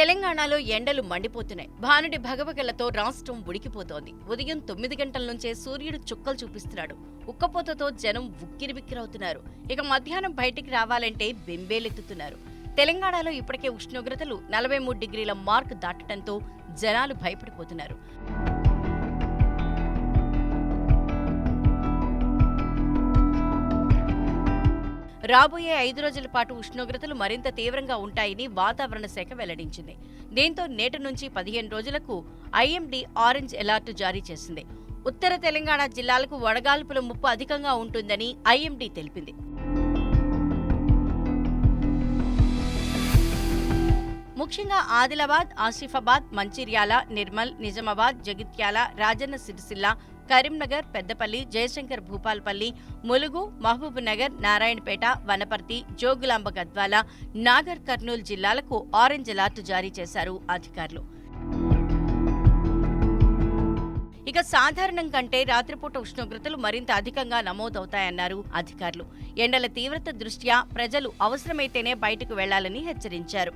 తెలంగాణలో ఎండలు మండిపోతున్నాయి. భానుడి భగవగలతో రాష్ట్రం ఉడికిపోతోంది. ఉదయం తొమ్మిది గంటల నుంచే సూర్యుడు చుక్కలు చూపిస్తున్నాడు. ఉక్కపోతతో జనం ఉక్కిరిబిక్కిరవుతున్నారు ఇక మధ్యాహ్నం బయటికి రావాలంటే బెంబేలెత్తుతున్నారు. తెలంగాణలో ఇప్పటికే ఉష్ణోగ్రతలు నలభై మూడు డిగ్రీల మార్క్ దాటడంతో జనాలు భయపడిపోతున్నారు. రాబోయే ఐదు రోజుల పాటు ఉష్ణోగ్రతలు మరింత తీవ్రంగా ఉంటాయని వాతావరణ శాఖ వెల్లడించింది. దీంతో నేటి నుంచి పదిహేను రోజులకు ఐఎండీ ఆరెంజ్ అలర్ట్ జారీ చేసింది. ఉత్తర తెలంగాణ జిల్లాలకు వడగాల్పుల ముప్పు అధికంగా ఉంటుందని ఐఎండీ తెలిపింది. ముఖ్యంగా ఆదిలాబాద్ ఆసిఫాబాద్ మంచిర్యాల నిర్మల్ నిజామాబాద్ జగిత్యాల రాజన్న సిరిసిల్ల కరీంనగర్ పెద్దపల్లి జయశంకర్ భూపాల్పల్లి ములుగు మహబూబ్నగర్ నారాయణపేట వనపర్తి జోగులాంబ గద్వాల నాగర్ కర్నూలు జిల్లాలకు ఆరెంజ్ అలర్ట్ జారీ చేశారు అధికారులు. ఇక సాధారణం కంటే రాత్రిపూట ఉష్ణోగ్రతలు మరింత అధికంగా నమోదవుతాయన్నారు అధికారులు. ఎండల తీవ్రత దృష్ట్యా ప్రజలు అవసరమైతేనే బయటకు వెళ్ళాలని హెచ్చరించారు.